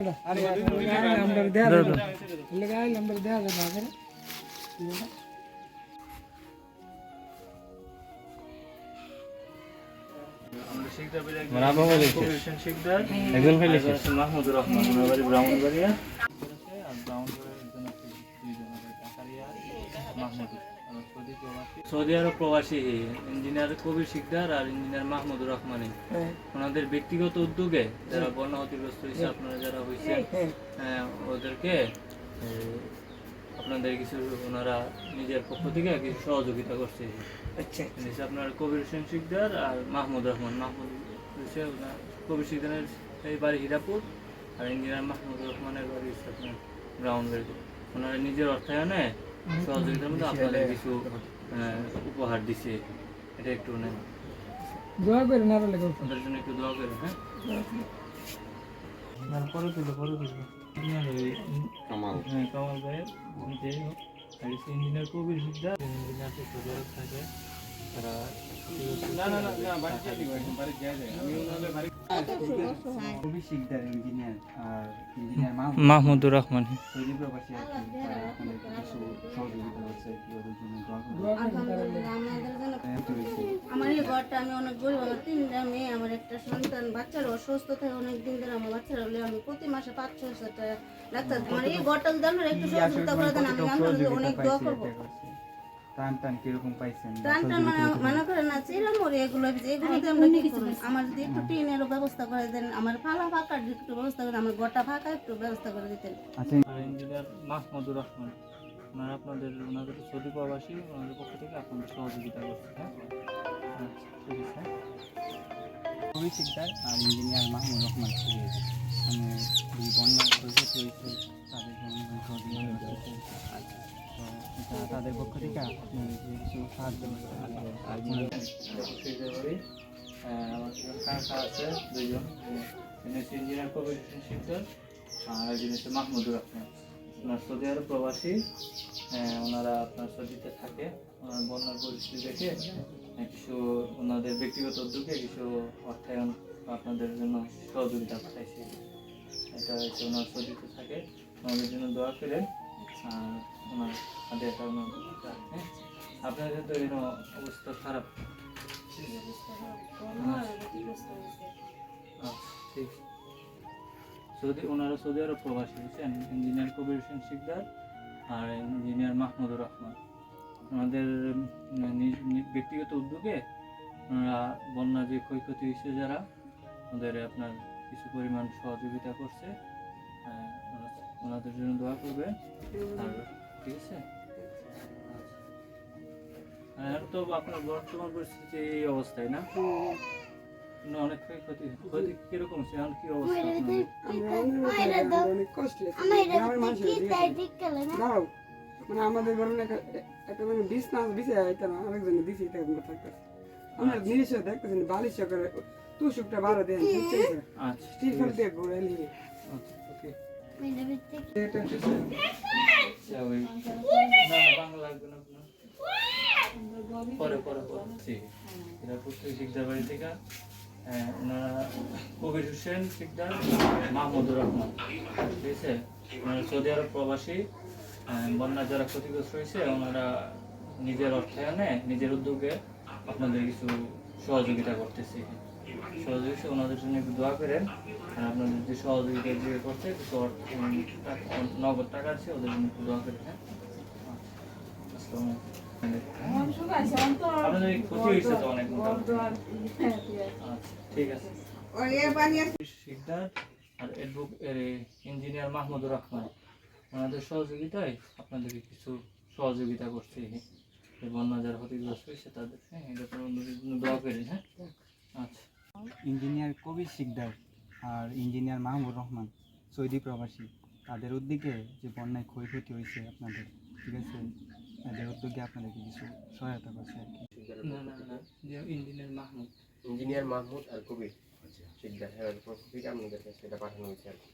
Number दे दो लगाए नंबर दे दो भागर মানে আপনার বলে শিকদার একজন খালি একজন আছে মাহমুদুর রহমান ওনার বাড়ি ব্রাহ্মণবাড়িয়া আর ব্রাহ্মণবাড়িয়ার একজন সৌদি আরব প্রবাসী ইঞ্জিনিয়ার কবির শিকদার আর ইঞ্জিনিয়ার মাহমুদুর রহমানি। হ্যাঁ। ওনাদের ব্যক্তিগত উদ্যোগে হ্যাঁ। যারা বন্যা ক্ষতিগ্রস্ত হয়েছে হ্যাঁ। আপনারা যারা হয়েছে ওদেরকে আপনাদের কিছু ওনারা নিজের পক্ষ থেকে কিছু সহযোগিতা করছে। আচ্ছা, আচ্ছা। আপনার কবির হোসেন শিকদার আর মাহমুদ রহমান। মাহমুদ হোসেন কবির শিকদারের এই বাড়ি হীরাপুর আর ইঞ্জিনিয়ার মাহমুদ রহমানের বাড়ি আপনার গ্রাউন্ডের ওনারা নিজের অর্থায়নে সহযোগিতার মধ্যে আপনাদের কিছু উপহার দিছে। এটা একটু নেন। দোয়া করে না লাগো ওদের জন্য একটু দোয়া করে হ্যাঁ? পরে তুলো পরে তুলো কামাল। হ্যাঁ কামাল ভাইয়ের যাই হোক আর ইঞ্জিনিয়ার কবির শিকদার ইঞ্জিনিয়ার থাকে। মাহমুদুর রহমান। আমার এই ঘরটা আমি অনেক গরিব আমার তিনটা মেয়ে আমার একটা সন্তান বাচ্চারা অসুস্থ থাকে অনেক দিন ধরে আমার বাচ্চারা হলে আমি প্রতি মাসে পাঁচ ছয় টাকা আমার এই ঘরটা যদি একটু সহযোগিতা করে দেন, আমি অনেক দোয়া করব। টান টান কীরকম পাইছেন? টান টান মানে মনে করেন না চিরা মরে এগুলো এগুলোতে আমরা কি করব আমার যদি একটু টিনের ব্যবস্থা করে দেন আমার ফালা ফাঁকা একটু ব্যবস্থা করে আমার ঘরটা ফাঁকা একটু ব্যবস্থা করে দিতেন। আচ্ছা। আর ইঞ্জিনিয়ার মাহমুদুর রহমান ওনারা আপনাদের ওনাদের সৌদি প্রবাসী ওনাদের পক্ষ থেকে আপনাদের সহযোগিতা করছে হ্যাঁ? আচ্ছা ঠিক আছে। খুবই শিকদার আর ইঞ্জিনিয়ার মাহমুদ রহমান খুবই মানে বন্যা হয়েছে তাদের জন্য সহযোগিতা করছে। তাদের পক্ষ থেকে আপনার যে কিছু সাহায্য আমার কাকা আছে হচ্ছে ইঞ্জিনিয়ার হোসেন শিকদার আর মাহমুদুর রহমান ওনার সৌদি আরব প্রবাসী ওনারা আপনার সৌদিতে থাকে ওনার বন্যার পরিস্থিতি দেখে কিছু ওনাদের ব্যক্তিগত উদ্যোগে কিছু অর্থায়ন আপনাদের জন্য সহযোগিতা পাঠাইছে এটা হচ্ছে ওনার সৌদিতে থাকে ওনাদের জন্য দোয়া করেন আর ওনার হাতে একটা ওনার হ্যাঁ আপনাদের তো এরকম অবস্থা খারাপ। আচ্ছা, ঠিক। সৌদি ওনারা সৌদি আরব প্রবাসী হয়েছেন ইঞ্জিনিয়ার কবির হোসেন শিকদার আর ইঞ্জিনিয়ার মাহমুদুর রহমান। নিজ ব্যক্তিগত উদ্যোগে ওনারা বন্যা যে ক্ষয়ক্ষতি হয়েছে যারা ওদের আপনার কিছু পরিমাণ সহযোগিতা করছে। আহ, ওনাদের জন্য দোয়া করবে আর ঠিক আছে? তো আপনার বর্তমান পরিস্থিতি এই অবস্থায় না? না, অনেক ক্ষয়ক্ষতি ক্ষতি কীরকম হচ্ছে? এখন কি অবস্থা? অনেক কষ্ট। দাও মানে আমাদের ঘরে না একটা মানে বিষ না বিষে এটা না আরেকজনে দিছি এটা আমরা থাকতেছে। আমরা নিজস্ব দেখতেছেন বালিশ করে তুষুকটা বারো দেন আচ্ছা ঠিক আচ্ছা ওকে। এটা হচ্ছে আচ্ছা, না, না, বাংলা লাগবে না আপনার। পরে পরে পরে। শিকদার বাড়ি থেকে ওনারা কবির হোসেন শিকদার, মাহমুদুর রহমান। ঠিক আছে? ওনারা সৌদি আরব প্রবাসী বন্যা যারা ক্ষতিগ্রস্ত হয়েছে, ওনারা নিজের অর্থায়নে, নিজের উদ্যোগে আপনাদের কিছু সহযোগিতা করতেছে সহযোগিতা ওনাদের জন্য একটু দোয়া করেন। আর আপনাদের যে সহযোগিতা যে করছে, কিছু অর্থ নগদ টাকা আছে, ওদের জন্য একটু দোয়া করেন হ্যাঁ? আসসালামু আলাইকুম। ইঞ্জিনিয়ার মাহমুদুর রহমান ওনাদের সহযোগিতায় আপনাদেরকে কিছু সহযোগিতা করছে বন্যা যারা ক্ষতিগ্রস্ত হয়েছে তাদের এটা দোয়া করেন হ্যাঁ আচ্ছা ইঞ্জিনিয়ার কবির শিকদার আর ইঞ্জিনিয়ার মাহমুদ রহমান, সৌদি প্রবাসী। তাদের উদ্যোগে যে বন্যায় ক্ষয়ক্ষতি হয়েছে আপনাদের, ঠিক আছে? তাদের উদ্যোগে আপনাদেরকে কিছু সহায়তা করছে আর কি। না না না যে ইঞ্জিনিয়ার মাহমুদ। ইঞ্জিনিয়ার মাহমুদ আর কবির। শিকদার হ্যাঁ থেকে আপনাদের কাছে সেটা পাঠানো হয়েছে আর কি।